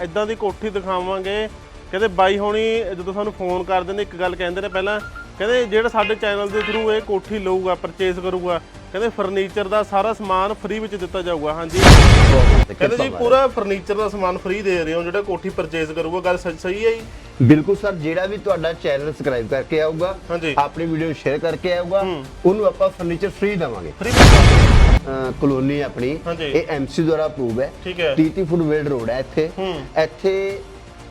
ਐਦਾਂ ਦੀ ਕੋਠੀ ਦਿਖਾਵਾਂਗੇ। ਕਹਿੰਦੇ ਬਾਈ ਹੋਣੀ ਜਦੋਂ ਸਾਨੂੰ ਫੋਨ ਕਰਦੇ ਨੇ ਇੱਕ ਗੱਲ ਕਹਿੰਦੇ ਨੇ ਪਹਿਲਾਂ ਕਹਿੰਦੇ ਜਿਹੜਾ ਸਾਡੇ ਚੈਨਲ ਦੇ ਥਰੂ ਇਹ ਕੋਠੀ ਲਊਗਾ ਪਰਚੇਸ ਕਰੂਗਾ ਕਹਿੰਦੇ ਫਰਨੀਚਰ ਦਾ ਸਾਰਾ ਸਮਾਨ ਫ੍ਰੀ ਵਿੱਚ ਦਿੱਤਾ ਜਾਊਗਾ ਹਾਂਜੀ। ਕਹਿੰਦੇ ਜੀ ਪੂਰਾ ਫਰਨੀਚਰ ਦਾ ਸਮਾਨ ਫ੍ਰੀ ਦੇ ਰਹੇ ਹੋ ਜਿਹੜਾ ਕੋਠੀ ਪਰਚੇਸ ਕਰੂਗਾ ਗੱਲ ਸ- ਸਹੀ ਹੈ ਜੀ? ਬਿਲਕੁਲ ਸਰ ਜਿਹੜਾ ਵੀ ਤੁਹਾਡਾ ਚੈਨਲ ਸਬਸਕ੍ਰਾਈਬ ਕਰਕੇ ਆਊਗਾ। ਆਪਣੀ ਵੀਡੀਓ ਸ਼ੇਅਰ ਕਰਕੇ ਆਊਗਾ ਉਹਨੂੰ ਆਪਾਂ ਫਰਨੀਚਰ ਫ੍ਰੀ ਦੇਵਾਂਗੇ। ਫ੍ਰੀ ਕਲੋਨੀ ਆਪਣੀ। ਇਹ ਐਮਸੀ ਦੁਆਰਾ ਅਪਰੂਵ ਹੈ। ਠੀਕ ਹੈ। ਟੀਟੀ ਫੁੱਡ ਵੇਲਡ ਰੋਡ ਹੈ ਇੱਥੇ। ਇੱਥੇ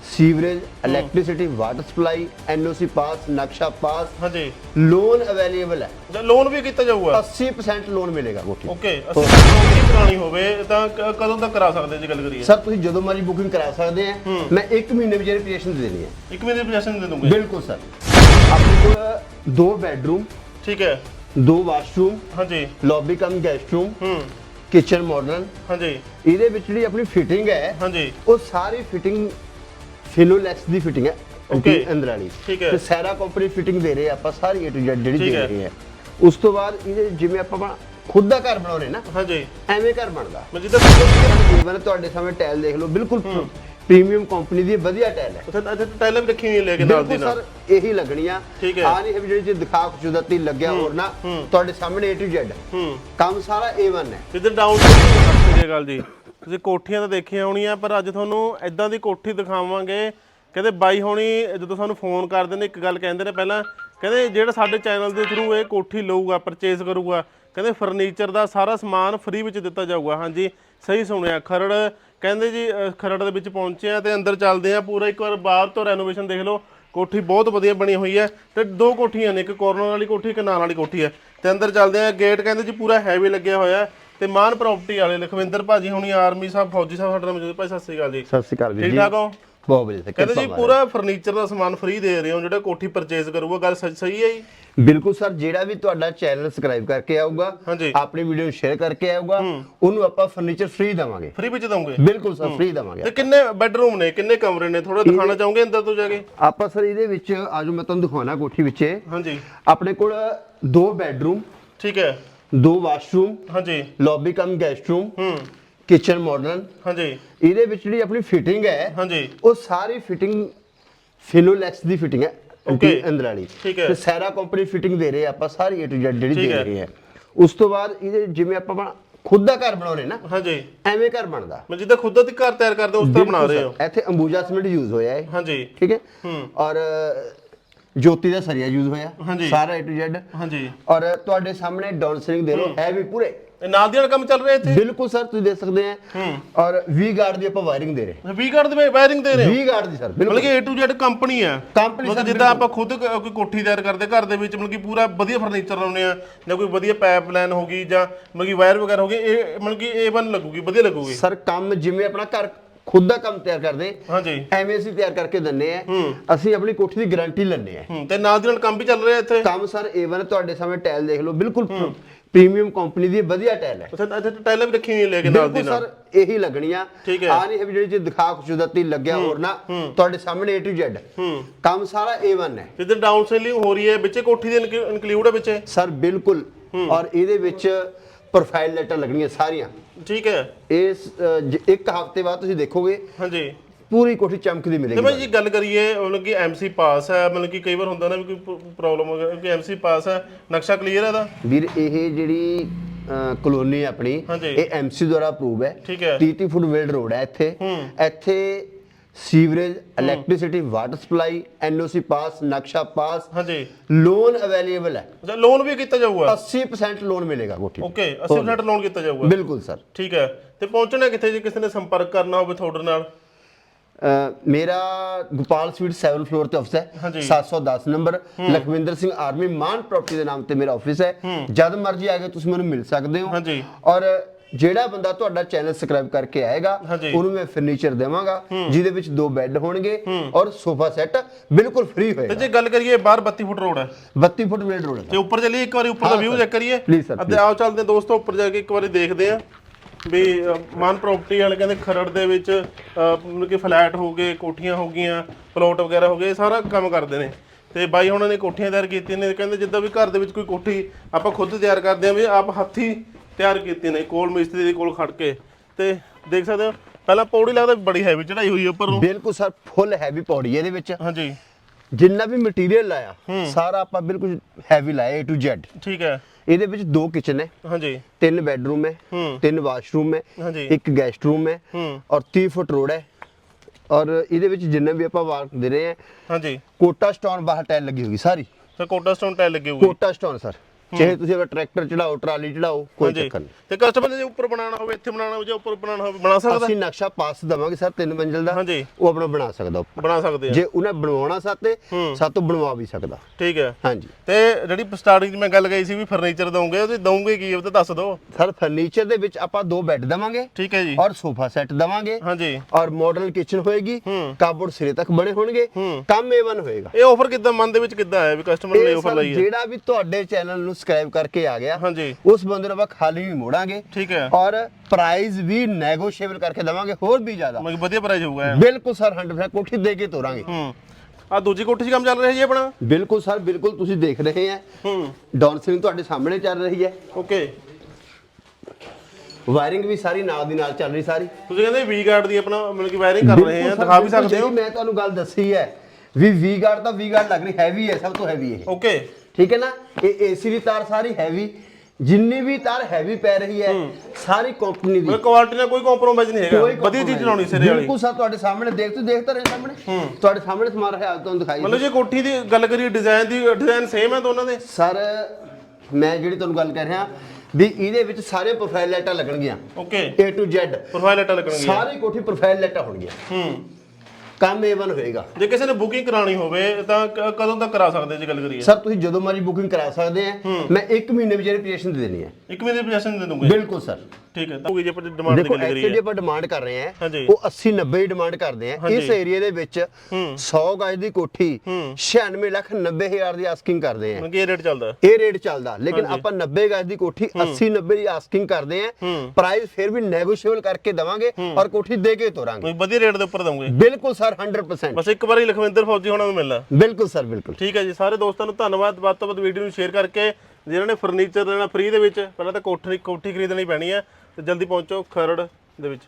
sewerage electricity water supply NOC pass ਨਕਸ਼ਾ ਪਾਸ ਹਾਂਜੀ। ਲੋਨ ਅਵੇਲੇਬਲ ਹੈ। ਲੋਨ ਵੀ ਕੀਤਾ ਜਾਊਗਾ? 80% ਲੋਨ ਮਿਲੇਗਾ ਕੋਠੀ ਓਕੇ ਅਸੀਂ ਲੋਨ ਕਰਾਣੀ ਹੋਵੇ ਤਾਂ ਕਦੋਂ ਤੱਕ ਕਰਾ ਸਕਦੇ ਜੀ ਗੱਲ ਕਰੀਏ? ਸਰ ਤੁਸੀਂ ਜਦੋਂ ਮਰਜ਼ੀ ਬੁਕਿੰਗ ਕਰਾ ਸਕਦੇ ਆ। ਮੈਂ 1 ਮਹੀਨੇ ਵਿੱਚ ਰਜਿਸਟ੍ਰੇਸ਼ਨ ਦੇ ਦੇਣੀ ਹੈ। ਇੱਕ ਮਹੀਨੇ ਦੀ ਪੋਜੀਸ਼ਨ ਦੇ ਦੂੰਗੇ ਬਿਲਕੁਲ ਸਰ ਆਪਣੇ ਕੋਲ ਦੋ ਬੈਡਰੂਮ ਠੀਕ ਹੈ। ਦੋ ਵਾਸ਼ਰੂਮ ਹਾਂਜੀ। ਲੌਬੀ ਕਮ ਗੈਸਟ ਰੂਮ ਹੂੰ। ਕਿਚਨ ਮਾਡਰਨ ਹਾਂਜੀ। ਇਹਦੇ ਵਿੱਚ ਜਿਹੜੀ ਆਪਣੀ ਫਿਟਿੰਗ ਹੈ ਹਾਂਜੀ। ਉਹ ਸਾਰੀ ਫਿਟਿੰਗ ਫਿਨੋਲੈਕਸ ਦੀ ਫਿਟਿੰਗ ਹੈ Okay. ਅੰਦਰ ਵਾਲੀ। ਠੀਕ ਹੈ। ਤੇ ਸੈਰਾ ਕੰਪਨੀ ਫਿਟਿੰਗ ਦੇ ਰਹੇ ਆਪਾਂ ਸਾਰੀ Z ਜਿਹੜੀ ਦੇ ਹੈ। ਰਹੇ ਆ। ਉਸ ਤੋਂ ਬਾਅਦ ਇਹਦੇ ਜਿਵੇਂ ਆਪਾਂ ਖੁਦ ਦਾ ਘਰ ਬਣਾਉਣੇ ਨਾ ਹਾਂਜੀ। ਐਵੇਂ ਘਰ ਬਣਦਾ। ਮੈਂ ਜਿੱਦਾਂ ਤੁਹਾਡੇ ਸਾਹਮਣੇ ਟਾਇਲ ਦੇਖ ਲਓ ਬਿਲਕੁਲ ਪ੍ਰੀਮੀਅਮ ਕੰਪਨੀ ਦੀ ਵਧੀਆ ਟਾਇਲ ਹੈ। ਇੱਥੇ ਟਾਇਲਾਂ ਵੀ ਰੱਖੀ ਹੋਈ ਲੈ ਕੇ ਨਾਲ ਦੀ ਬਿਲਕੁਲ ਨਾਲ। ਸਰ ਇਹੀ ਲੱਗਣੀਆਂ। ਠੀਕ ਹੈ। ਆ ਨਹੀਂ ਹੈ ਵੀ ਜਿਹੜੀ ਚੀਜ਼ ਦਿਖਾ ਖੁਸ਼ਦਤੀ ਲੱਗਿਆ ਹੋਰ ਨਾ ਤੁਹਾਡੇ ਸਾਹਮਣੇ A to Z ਹੂੰ। ਕੰਮ ਸਾਰਾ A1 ਹੈ। ਜਿੱਦਾਂ ਡਾਊਨ ਸਹੀ ਗੱਲ ਜੀ। ਤੁਸੀਂ ਕੋਠੀਆਂ ਤਾਂ ਦੇਖੀਆਂ ਹੋਣੀਆਂ ਪਰ ਅੱਜ ਤੁਹਾਨੂੰ ਐਦਾਂ ਦੀ ਕੋਠੀ ਦਿਖਾਵਾਂਗੇ। ਕਹਿੰਦੇ ਬਾਈ ਹੋਣੀ ਜਦੋਂ ਸਾਨੂੰ ਫੋਨ ਕਰਦੇ ਨੇ ਇੱਕ ਗੱਲ ਕਹਿੰਦੇ ਨੇ ਪਹਿਲਾਂ ਕਹਿੰਦੇ ਜਿਹੜਾ ਸਾਡੇ ਚੈਨਲ ਦੇ ਥਰੂ ਇਹ ਕੋਠੀ ਲਊਗਾ ਪਰਚੇਸ ਕਰੂਗਾ ਕਹਿੰਦੇ ਫਰਨੀਚਰ ਦਾ ਸਾਰਾ ਸਮਾਨ ਫ੍ਰੀ ਵਿੱਚ ਦਿੱਤਾ ਜਾਊਗਾ। ਹਾਂਜੀ ਸਹੀ ਸੁਣਿਆ ਖਰੜ ਕਹਿੰਦੇ ਜੀ ਖਰੜ ਦੇ ਵਿੱਚ ਪਹੁੰਚੇ ਆ ਤੇ ਅੰਦਰ ਚੱਲਦੇ ਆ। ਪੂਰਾ ਇੱਕ ਵਾਰ ਬਾਹਰ ਤੋਂ ਰੈਨੋਵੇਸ਼ਨ ਦੇਖ ਲਓ। ਕੋਠੀ ਬਹੁਤ ਵਧੀਆ ਬਣੀ ਹੋਈ ਹੈ ਤੇ ਦੋ ਕੋਠੀਆਂ ਨੇ ਇੱਕ ਕੋਰਨਰ ਵਾਲੀ ਕੋਠੀ ਇੱਕ ਨਾਲ ਵਾਲੀ ਕੋਠੀ ਹੈ। ਤੇ ਅੰਦਰ ਚੱਲਦੇ ਆ। ਗੇਟ ਕਹਿੰਦੇ ਜੀ ਪੂਰਾ ਹੈਵੀ ਲੱਗਿਆ ਹੋਇਆ ਹੈ ਤੇ ਮਾਨ ਪ੍ਰਾਪਰਟੀ ਵਾਲੇ ਲਖਵਿੰਦਰ ਭਾਜੀ ਹੁਣੀ ਆਰਮੀ ਸਾਹਿਬ ਫੌਜੀ ਸਾਹਿਬ ਸਾਡੇ ਨਾਲ ਮੌਜੂਦ। ਭਾਈ ਸਤਿ ਸ੍ਰੀ ਅਕਾਲ ਜੀ। ਸਤਿ ਸ਼੍ਰੀ ਅਕਾਲ ਵੀਰ ਠੀਕ ਜੀ। ਠਾਕ ਹੋ? ਬਹੁਤ ਵਧੀਆ। ਕਹਿੰਦੇ ਜੀ। ਪੂਰਾ ਫਰਨੀਚਰ ਦਾ ਸਮਾਨ ਫ੍ਰੀ ਦੇ ਰਹੇ ਹੋ ਜਿਹੜਾ ਕੋਠੀ ਪਰਚੇਸ ਕਰੂਗਾ। ਗੱਲ ਸਹੀ ਹੈ ਜੀ? ਬਿਲਕੁਲ ਸਰ ਜਿਹੜਾ ਵੀ ਤੁਹਾਡਾ ਚੈਨਲ ਸਬਸਕ੍ਰਾਈਬ ਕਰਕੇ ਆਊਗਾ ਹਾਂਜੀ। ਆਪਣੀ ਵੀਡੀਓ ਸ਼ੇਅਰ ਕਰਕੇ ਆਊਗਾ ਉਹਨੂੰ ਆਪਾਂ ਫਰਨੀਚਰ ਫ੍ਰੀ ਦੇਵਾਂਗੇ। ਫ੍ਰੀ ਵਿੱਚ ਦਵਾਂਗੇ? ਬਿਲਕੁਲ ਸਰ ਫ੍ਰੀ ਦੇਵਾਂਗੇ ਤੇ ਕਿੰਨੇ ਬੈੱਡਰੂਮ ਨੇ ਕਿੰਨੇ ਕਮਰੇ ਨੇ? ਥੋੜਾ ਦਿਖਾਣਾ ਚਾਹੋਗੇ ਅੰਦਰ ਤੋਂ ਜਾ ਕੇ? ਆਪਾਂ ਸਰ ਇਹਦੇ ਵਿੱਚ ਆਜੋ ਮੈਂ ਤੁਹਾਨੂੰ ਦਿਖਾਉਣਾ ਕੋਠੀ ਵਿੱਚ। ਹਾਂਜੀ। ਆਪਣੇ ਕੋਲ ਦੋ ਬੈਡਰੂਮ ਠੀਕ ਹੈ। ਦੋ ਵਾਸ਼ਰੂਮ ਹਾਂਜੀ। ਲੌਬੀ ਕਮ ਗੈਸਟ ਰੂਮ ਹੂੰ। ਕਿਚਨ ਮਾਡਰਨ ਹਾਂਜੀ। ਇਹਦੇ ਵਿੱਚ ਜਿਹੜੀ ਆਪਣੀ ਫਿਟਿੰਗ ਹੈ ਹਾਂਜੀ। ਉਹ ਸਾਰੀ ਫਿਟਿੰਗ ਫਿਨੋਲੈਕਸ ਦੀ ਫਿਟਿੰਗ ਹੈ। Okay. ਅੰਦਰ ਵਾਲੀ ਠੀਕ ਹੈ। ਤੇ ਸੈਰਾ ਕੰਪਨੀ ਫਿਟਿੰਗ ਦੇ ਰਹੇ ਆ ਆਪਾਂ ਸਾਰੀ Z ਜਿਹੜੀ ਦੇ। ਰਹੇ ਆ। ਉਸ ਤੋਂ ਬਾਅਦ ਇਹਦੇ ਜਿਵੇਂ ਆਪਾਂ ਖੁਦ ਦਾ ਘਰ ਬਣਾਉਣੇ ਨਾ ਹਾਂਜੀ। ਐਵੇਂ ਘਰ ਬਣਦਾ। ਮੈਂ ਜਿੱਦਾਂ ਖੁਦ ਦਾ ਘਰ ਤਿਆਰ ਕਰਦੇ ਉਸ ਤਰ੍ਹਾਂ ਬਣਾ ਰਹੇ ਹੋ। ਇੱਥੇ ਅੰਬੂਜਾ ਸੀਮੈਂਟ ਯੂਜ਼ ਹੋਇਆ ਹੈ। ਹਾਂਜੀ। ਠੀਕ ਹੈ। ਔਰ ਜੋਤੀ ਦਾ ਸਰੀਆ ਯੂਜ਼ ਹੋਇਆ। ਸਾਰਾ to Z ਹਾਂਜੀ। ਔਰ ਤੁਹਾਡੇ ਸਾਹਮਣੇ ਡਾਊਨ ਸੀਲਿੰਗ ਦੇ ਲੋ ਹੈ ਵੀ ਪੂਰੇ। ਇਹ ਨਾਲ ਦੀ ਨਾਲ ਕੰਮ ਚੱਲ ਰਿਹਾ ਇੱਥੇ? ਬਿਲਕੁਲ ਸਰ ਤੁਸੀਂ ਦੇਖ ਸਕਦੇ ਆ। ਔਰ ਵੀ ਗਾਰਡ ਦੀ ਆਪਾਂ ਵਾਇਰਿੰਗ ਦੇ ਰਹੇ। ਵੀ ਕਾਰਡ ਦੇ ਵਾਇਰਿੰਗ ਦੇ ਰਹੇ ਹੋ? ਵੀ ਗਾਰਡ ਦੀ ਸਰ ਮਤਲਬ ਕਿ A to Z ਕੰਪਨੀ ਆ। Company ਮਤਲਬ sir, ਜਿੱਦਾਂ ਆਪਾਂ ਖੁਦ ਕ- ਕੋਈ ਕੋਠੀ ਤਿਆਰ ਕਰਦੇ ਘਰ ਦੇ ਵਿੱਚ ਮਤਲਬ ਕਿ ਪੂਰਾ ਵਧੀਆ ਫਰਨੀਚਰ ਲਾਉਨੇ ਆ ਜਾਂ ਕੋਈ ਵਧੀਆ ਪਾਈਪ ਲਾਈਨ ਹੋ ਗਈ ਜਾਂ ਮਤਲਬ ਕਿ ਵਾਇਰ ਵਗੈਰਾ ਹੋ ਗਈ ਇਹ ਮਤਲਬ ਕਿ A1 ਲੱਗੂਗੀ ਵਧੀਆ ਲੱਗੂਗੀ। ਸਰ ਕੰਮ ਜਿਵੇਂ ਆਪਣਾ ਘਰ ਖੁਦ ਦਾ ਕੰਮ ਤਿਆਰ ਕਰਦੇ ਹਾਂਜੀ। ਐਵੇਂ ਅਸੀਂ ਤਿਆਰ ਕਰਕੇ ਦਿੰਨੇ ਆ। ਅਸੀਂ ਆਪਣੀ ਕੋਠੀ ਦੀ ਗਾਰੰਟੀ ਲੈਂਦੇ ਆ। ਹੂੰ ਤੇ ਨਾਲ ਦੀ ਨਾਲ ਕੰਮ ਵੀ ਚੱਲ ਰਿਹਾ ਇੱਥੇ? ਕੰਮ ਸਰ A1 ਤੁਹਾਡੇ ਸਾਹਮਣੇ ਟਾਇਲ ਦੇਖ ਲਓ ਬਿਲਕੁਲ ਪ੍ਰੀਮੀਅਮ ਕੰਪਨੀ ਦੀ ਵਧੀਆ ਟਾਇਲ ਹੈ। ਉੱਥੇ ਇੱਥੇ ਟਾਇਲਾਂ ਵੀ ਰੱਖੀ ਹੋਈਆਂ ਲੈ ਕੇ ਨਾਲ ਦੀ ਬਿਲਕੁਲ ਨਾਲ। ਸਰ ਇਹੀ ਲੱਗਣੀਆਂ। ਠੀਕ ਹੈ। ਆ ਨਹੀਂ ਹੈ ਵੀ ਜਿਹੜੀ ਚੀਜ਼ ਦਿਖਾ ਖੁਸ਼ਦਤੀ ਲੱਗਿਆ ਹੋਰ ਨਾ ਤੁਹਾਡੇ ਸਾਹਮਣੇ A to Z ਕੰਮ ਸਾਰਾ A1 ਹੈ। ਜਿੱਦਾਂ ਡਾਊਨ ਸੇਲਿੰਗ ਹੋ ਰਹੀ ਹੈ ਵਿੱਚੇ ਕੋਠੀ ਦੇ ਇਨਕਲੂਡ ਹੈ ਵਿੱਚੇ? ਸਰ ਬਿਲਕੁਲ। ਔਰ ਇਹਦੇ ਵਿੱਚ ਪ੍ਰੋਫਾਈਲ ਲਾਈਟਾਂ ਲੱਗਣੀਆਂ ਸਾਰੀਆਂ। ਠੀਕ ਹੈ। ਇਸ ਅ, ਜ- ਇੱਕ ਹਫ਼ਤੇ ਬਾਅਦ ਤੁਸੀਂ ਦੇਖੋਗੇ। ਹਾਂਜੀ। ਪੂਰੀ ਕੋਠੀ ਚਮਕਦੀ ਤੇ ਮਿਲੇਗੀ ਮੈਂ ਜੀ ਗੱਲ ਕਰੀਏ ਮਤਲਬ ਕਿ ਐਮਸੀ ਪਾਸ ਹੈ ਮਤਲਬ ਕਿ ਕਈ ਵਾਰ ਹੁੰਦਾ ਨਾ ਵੀ ਕੋਈ ਪ੍ਰੋਬਲਮ ਹੋ ਕਿ ਐਮਸੀ ਪਾਸ ਹੈ ਨਕਸ਼ਾ ਕਲੀਅਰ ਹੈ ਇਹਦਾ? ਵੀਰ ਇਹ ਜਿਹੜੀ ਕਲੋਨੀ ਆਪਣੀ। ਇਹ ਐਮਸੀ ਦੁਆਰਾ ਅਪਰੂਵ ਹੈ। ਠੀਕ ਹੈ। ਟੀਟੀ ਫੁੱਡ ਵੇਲਡ ਰੋਡ ਹੈ ਇੱਥੇ। ਇੱਥੇ sewerage electricity water supply NOC pass ਨਕਸ਼ਾ ਪਾਸ ਹਾਂਜੀ। ਲੋਨ ਅਵੇਲੇਬਲ ਹੈ। ਲੋਨ ਵੀ ਕੀਤਾ ਜਾਊਗਾ? 80% ਲੋਨ ਮਿਲੇਗਾ ਕੋਠੀ ਤੇ। ਓਕੇ 80% ਲੋਨ ਕੀਤਾ ਜਾਊਗਾ। ਬਿਲਕੁਲ ਸਰ ਠੀਕ ਹੈ। ਤੇ ਪਹੁੰਚਣਾ ਕਿੱਥੇ ਜੇ? ਕਿਸੇ ਨੇ ਸੰਪਰਕ ਕਰਨਾ ਹੋਵੇ ਤੁਹਾਡੇ ਨਾਲ? ਮੇਰਾ ਗੋਪਾਲ ਸਵੀਟ 7 ਫਲੋਰ ਤੇ ਆਫਿਸ ਹੈ। ਹਾਂਜੀ। 710 number Lakhwinder Singh Army Maan property ਦੇ ਨਾਮ ਤੇ ਮੇਰਾ ਆਫਿਸ ਹੈ। ਜਦ ਮਰਜ਼ੀ ਆ ਕੇ ਤੁਸੀਂ ਮੈਨੂੰ ਮਿਲ ਸਕਦੇ ਹੋ। ਹਾਂਜੀ। ਔਰ ਜਿਹੜਾ ਬੰਦਾ ਤੁਹਾਡਾ ਚੈਨਲ ਸਬਸਕ੍ਰਾਈਬ ਕਰਕੇ ਆਏਗਾ। ਉਹਨੂੰ ਮੈਂ ਫਰਨੀਚਰ ਦੇਵਾਂਗਾ ਜਿਹਦੇ ਵਿੱਚ ਦੋ ਬੈੱਡ ਹੋਣਗੇ ਔਰ ਸੋਫਾ ਸੈੱਟ ਬਿਲਕੁਲ ਫ੍ਰੀ ਤੇ ਹੋਏਗਾ ਜੇ ਗੱਲ ਕਰੀਏ ਬਾਹਰ 32 ਫੁੱਟ ਰੋਡ ਹੈ। 32 ਫੁੱਟ ਵੇਲਡ ਰੋਡ ਤੇ ਉੱਪਰ ਚੱਲੀਏ ਇੱਕ ਵਾਰੀ ਉੱਪਰ ਦਾ ਹਾਂ ਵਿਊ. ਚੈੱਕ ਕਰੀਏ। Sir, ਅਤੇ ਆਓ ਚੱਲਦੇ ਹਾਂ ਦੋਸਤੋ ਉੱਪਰ ਜਾ ਕੇ ਇੱਕ ਵਾਰੀ ਦੇਖਦੇ ਆ ਵੀ ਅ, ਮਾਨ ਪ੍ਰਾਪਰਟੀ ਵਾਲੇ ਕਹਿੰਦੇ ਖਰੜ ਦੇ ਵਿੱਚ ਮਤਲਬ ਕਿ ਫਲੈਟ ਹੋ ਗਏ ਕੋਠੀਆਂ ਹੋ ਗਈਆਂ ਪਲੋਟ ਵਗੈਰਾ ਹੋ ਗਏ ਇਹ ਸਾਰਾ ਕੰਮ ਕਰਦੇ ਨੇ। ਤੇ ਬਾਈ ਉਹਨਾਂ ਨੇ ਕੋਠੀਆਂ ਤਿਆਰ ਕੀਤੀਆਂ ਨੇ ਕਹਿੰਦੇ ਜਿੱਦਾਂ ਵੀ ਘਰ ਦੇ ਵਿੱਚ ਕੋਈ ਕੋਠੀ ਆਪਾਂ ਖੁਦ ਤਿਆਰ ਕਰਦੇ ਆ ਵੀ ਆਪ ਹੱਥੀ ਤਿਆਰ ਕੀਤੀਆਂ ਨੇ ਕੋਲ ਮਿਸਤਰੀ ਦੇ ਕੋਲ ਖੜ ਕੇ। ਤੇ ਦੇਖ ਸਕਦੇ ਹੋ ਪਹਿਲਾਂ ਪੌੜੀ ਲੱਗਦਾ ਬੜੀ ਹੈਵੀ ਚੜਾਈ ਹੋਈ ਹੈ ਉੱਪਰ ਨੂੰ। ਬਿਲਕੁਲ ਸਰ ਫੁੱਲ ਹੈਵੀ ਪੌੜੀ ਹੈ ਇਹਦੇ ਵਿੱਚ। ਹਾਂਜੀ। ਜਿੰਨਾ ਵੀ ਮਟੀਰੀਅਲ ਲਾਇਆ ਸਾਰਾ ਆਪਾਂ ਬਿਲਕੁਲ ਹੈਵੀ ਲਾਇਆ A to Z ਠੀਕ ਹੈ। ਇਹਦੇ ਵਿੱਚ ਦੋ ਕਿਚਨ ਹੈ। ਹਾਂਜੀ। ਤਿੰਨ ਬੈੱਡਰੂਮ ਹੈ। ਤਿੰਨ ਵਾਸ਼ਰੂਮ ਹੈ। ਇੱਕ ਗੈਸਟ ਰੂਮ ਹੈ। ਔਰ 30 ਫੁੱਟ ਰੋਡ ਹੈ। ਔਰ ਇਹਦੇ ਵਿੱਚ ਜਿੰਨਾ ਵੀ ਆਪਾਂ ਵਾਰਕ ਦੇ ਰਹੇ ਹਾਂ ਹਾਂਜੀ। ਕੋਟਾ ਸਟੋਨ ਬਾਹਰ ਟਾਇਲ ਲੱਗੀ ਹੋਗੀ ਸਾਰੀ। ਤੇ ਕੋਟਾ ਸਟੋਨ ਟਾਇਲ ਲੱਗੀ ਹੋਊਗੀ ਕੋਟਾ ਸਟੋਨ ਸਰ ਚਾਹੇ ਤੁਸੀਂ ਅਗਰ ਟਰੈਕਟਰ ਚੜਾਓ ਟਰਾਲੀ ਚੜਾਓ ਕੋਈ ਚੱਕਰ ਨਹੀਂ। ਤੇ ਕਸਟਮਰ ਨੇ ਜੇ ਉੱਪਰ ਬਣਾਉਣਾ ਹੋਵੇ ਇੱਥੇ ਬਣਾਉਣਾ ਹੋਵੇ ਜਾਂ ਉੱਪਰ ਬਣਾਉਣਾ ਹੋਵੇ ਬਣਾ ਸਕਦਾ? ਅਸੀਂ ਨਕਸ਼ਾ ਪਾਸ ਦਵਾਂਗੇ ਸਰ ਤਿੰਨ ਮੰਜ਼ਿਲ ਦਾ। ਹਾਂਜੀ। ਉਹ ਆਪਣਾ ਬਣਾ ਸਕਦਾ ਉੱਪਰ। ਬਣਾ ਸਕਦੇ ਆ। ਜੇ ਉਹਨੇ ਬਣਵਾਉਣਾ ਸਾਤੇ ਸਾਤੋਂ ਬਣਵਾ ਵੀ ਸਕਦਾ। ਠੀਕ ਹੈ। ਹਾਂਜੀ। ਤੇ ਜਿਹੜੀ ਸਟਾਰਟਿੰਗ 'ਚ ਮੈਂ ਗੱਲ ਕਹੀ ਸੀ ਵੀ ਫਰਨੀਚਰ ਦਵੋਗੇ ਉਹ ਦਵੋਗੇ ਕੀ ਉਹ ਤਾਂ ਦੱਸ ਦਿਓ। ਸਰ ਫਰਨੀਚਰ ਦੇ ਵਿੱਚ ਆਪਾਂ ਦੋ ਬੈੱਡ ਦਵਾਂਗੇ ਠੀਕ ਹੈ ਜੀ। ਔਰ ਸੋਫਾ ਸੈੱਟ ਦਵਾਂਗੇ ਹਾਂਜੀ। ਔਰ ਮਾਡਲ ਕਿਚਨ ਹੋਏਗੀ। ਕਾਬੋਰਡ ਸਿਰੇ ਤੱਕ ਬਣੇ ਹੋਣਗੇ। ਕੰਮ A1 ਹੋਏਗਾ। ਇਹ ਆਫਰ ਕਿੱਦਾਂ ਮਨ ਦੇ ਵਿੱਚ ਕਿੱਦਾਂ ਆਇਆ ਵੀ ਕਸਟਮਰ ਨੇ ਆਫਰ ਲਈ ਹੈ? ਜਿਹੜਾ ਵੀ ਤੁਹਾਡੇ ਚੈਨਲ ਨੂੰ ਸਬਸਕ੍ਰਾਈਬ ਕਰਕੇ ਆ ਗਿਆ। ਹਾਂਜੀ। ਉਸ ਬੰਦੇ ਨੂੰ ਆਪਾਂ ਖਾਲੀ ਵੀ ਮੋੜਾਂਗੇ। ਠੀਕ ਹੈ। ਔਰ ਪ੍ਰਾਈਸ ਵੀ ਨੈਗੋਸ਼ੀਏਬਲ ਕਰਕੇ ਦਵਾਂਗੇ ਹੋਰ ਵੀ ਜ਼ਿਆਦਾ। ਮਤਲਬ ਵਧੀਆ ਪ੍ਰਾਈਸ ਹੋਊਗਾ। ਬਿਲਕੁਲ ਸਰ 100% ਕੋਠੀ ਦੇ ਕੇ ਤੋਰਾਂਗੇ। ਹੂੰ। ਆ ਦੂਜੀ ਕੋਠੀ 'ਚ ਕੰਮ ਚੱਲ ਰਿਹਾ ਜੀ ਆਪਣਾ? ਬਿਲਕੁਲ ਸਰ ਬਿਲਕੁਲ ਤੁਸੀਂ ਦੇਖ ਰਹੇ ਹੈ। ਹੂੰ। ਡਾਊਨ ਸੀਲਿੰਗ ਤੁਹਾਡੇ ਸਾਹਮਣੇ ਚੱਲ ਰਹੀ ਹੈ। ਓਕੇ ਵਾਇਰਿੰਗ ਵੀ ਸਾਰੀ ਨਾਲ ਦੀ ਨਾਲ ਚੱਲ ਰਹੀ ਸਾਰੀ। ਤੁਸੀਂ ਕਹਿੰਦੇ ਵੀ ਗਾਰਡ ਦੀ ਆਪਣਾ ਮਤਲਬ ਕਿ ਵਾਇਰਿੰਗ ਕਰ ਰਹੇ ਆ ਦਿਖਾ ਵੀ ਸਕਦੇ ਹੋ? ਮੈਂ ਤੁਹਾਨੂੰ ਗੱਲ ਦੱਸੀ ਹੈ ਵੀ ਵੀ ਗਾਰਡ ਤਾਂ ਵੀ ਗਾਰਡ ਲੱਗ ਰਹੀ ਹੈਵੀ ਹੈ ਸਭ ਤੋਂ ਹੈਵੀ ਇਹ। ਓਕੇ ਠੀਕ ਹੈ ਨਾ? ਇਹ ਏਸੀ ਦੀ ਤਾਰ ਸਾਰੀ ਹੈਵੀ ਜਿੰਨੀ ਵੀ ਤਾਰ ਹੈਵੀ ਪੈ ਰਹੀ ਹੈ ਸਾਰੀ ਕੰਪਨੀ ਦੀ। ਕੁਆਲਿਟੀ ਨਾਲ ਕੋਈ ਕੰਪਰੋਮਾਈਜ਼ ਨਹੀਂ ਹੈਗਾ। ਵਧੀਆ ਚੀਜ਼ ਚਲਾਉਣੀ ਸਿਰੇ ਵਾਲੀ। ਬਿਲਕੁਲ ਸਰ ਤੁਹਾਡੇ ਸਾਹਮਣੇ ਦੇਖ ਤੂੰ ਦੇਖਤਾ ਰਹੇ ਸਾਹਮਣੇ। ਤੁਹਾਡੇ ਸਾਹਮਣੇ ਸਮਾਨ ਰਿਹਾ ਤੁਹਾਨੂੰ ਦਿਖਾਈ ਮਤਲਬ ਜੇ ਕੋਠੀ ਦੀ ਗੱਲ ਕਰੀਏ ਡਿਜ਼ਾਈਨ ਦੀ ਡਿਜ਼ਾਈਨ ਸੇਮ ਹੈ ਦੋਨਾਂ ਦੇ? ਸਰ ਮੈਂ ਜਿਹੜੀ ਤੁਹਾਨੂੰ ਗੱਲ ਕਰ ਰਿਹਾ ਵੀ ਇਹਦੇ ਵਿੱਚ ਸਾਰੇ ਪ੍ਰੋਫਾਈਲ ਲਾਈਟਾਂ ਲੱਗਣਗੀਆਂ। Okay A to Z profile ਲਾਈਟਾਂ ਲੱਗਣਗੀਆਂ। ਸਾਰੀ ਕੋਠੀ ਪ੍ਰੋਫਾਈਲ ਲਾਈਟਾਂ ਹੋਣਗੀਆਂ। ਹੂੰ। ਕੰਮ A1 ਹੋਏਗਾ। ਜੇ ਕਿਸੇ ਨੇ ਬੁਕਿੰਗ ਕਰਾਣੀ ਹੋਵੇ ਤਾਂ ਕ- ਕਦੋਂ ਤੱਕ ਕਰਾ ਸਕਦੇ ਜੇ ਗੱਲ ਕਰੀਏ? ਸਰ ਤੁਸੀਂ ਜਦੋਂ ਮਰਜ਼ੀ ਬੁਕਿੰਗ ਕਰਾ ਸਕਦੇ ਆ। ਮੈਂ 1 ਮਹੀਨੇ ਵਿੱਚ ਰਜਿਸਟ੍ਰੇਸ਼ਨ ਦੇ ਦੇਣੀ ਹੈ। ਇੱਕ ਮਹੀਨੇ ਦੀ ਪੋਜੀਸ਼ਨ ਦੇ ਦੂੰਗੇ ਬਿਲਕੁਲ ਸਰ। ਠੀਕ ਹੈ ਤਾਂ ਜੇ ਆਪਾਂ ਡਿਮਾਂਡ ਦੀ ਦੇਖੋ ਗੱਲ ਐਕਚੁਅਲੀ ਕਰੀਏ ਆਪਾਂ ਡਿਮਾਂਡ ਕਰ ਰਹੇ ਆ ਹਾਂਜੀ। ਉਹ 80 90 ਹੀ ਡਿਮਾਂਡ ਕਰਦੇ ਆ ਇਸ ਏਰੀਆ ਦੇ ਵਿੱਚ 100 ਗਜ ਦੀ ਕੋਠੀ 96 ਲੱਖ 90 ਹਜ਼ਾਰ ਦੀ ਆਸਕਿੰਗ ਕਰਦੇ ਆ ਇਹ ਰੇਟ ਚੱਲਦਾ ਇਹ ਰੇਟ ਚੱਲਦਾ। ਲੇਕਿਨ ਆਪਾਂ 90 ਗਜ ਦੀ ਕੋਠੀ 80 90 ਦੀ ਆਸਕਿੰਗ ਕਰਦੇ ਆ ਪ੍ਰਾਈਸ ਫਿਰ ਵੀ ਨੈਗੋਸ਼ੀਏਬਲ ਕਰਕੇ ਦਵਾਂਗੇ ਔਰ ਕੋਠੀ ਦੇ ਕੇ ਤੋਰਾਂਗੇ। ਕੋਈ ਵਧੀਆ ਰੇਟ ਦੇ ਉੱਪਰ ਦਵਾਂਗੇ ਬਿਲਕੁਲ ਸਰ 100% ਬਸ ਇੱਕ ਵਾਰੀ ਲਖਵਿੰਦਰ ਫੌਜੀ ਹੋਣਾ ਨੂੰ ਮਿਲਣਾ। ਬਿਲਕੁਲ ਸਰ ਬਿਲਕੁਲ। ਠੀਕ ਹੈ ਜੀ ਸਾਰੇ ਦੋਸਤਾਂ ਨੂੰ ਧੰਨਵਾਦ। ਵੱਧ ਤੋਂ ਵੱਧ ਵੀਡੀਓ ਨੂੰ ਸ਼ੇਅਰ ਕਰਕੇ ਜਿਨ੍ਹਾਂ ਨੇ ਫਰਨੀਚਰ ਲੈਣਾ ਫ੍ਰੀ ਦੇ ਵਿੱਚ, ਪਹਿਲਾਂ ਤਾਂ ਕੋਠੀ ਕੋਠੀ ਖਰੀਦਣੀ ਪੈਣੀ ਹੈ ਤੇ ਜਲਦੀ ਪਹੁੰਚੋ ਖਰੜ ਦੇ ਵਿੱਚ।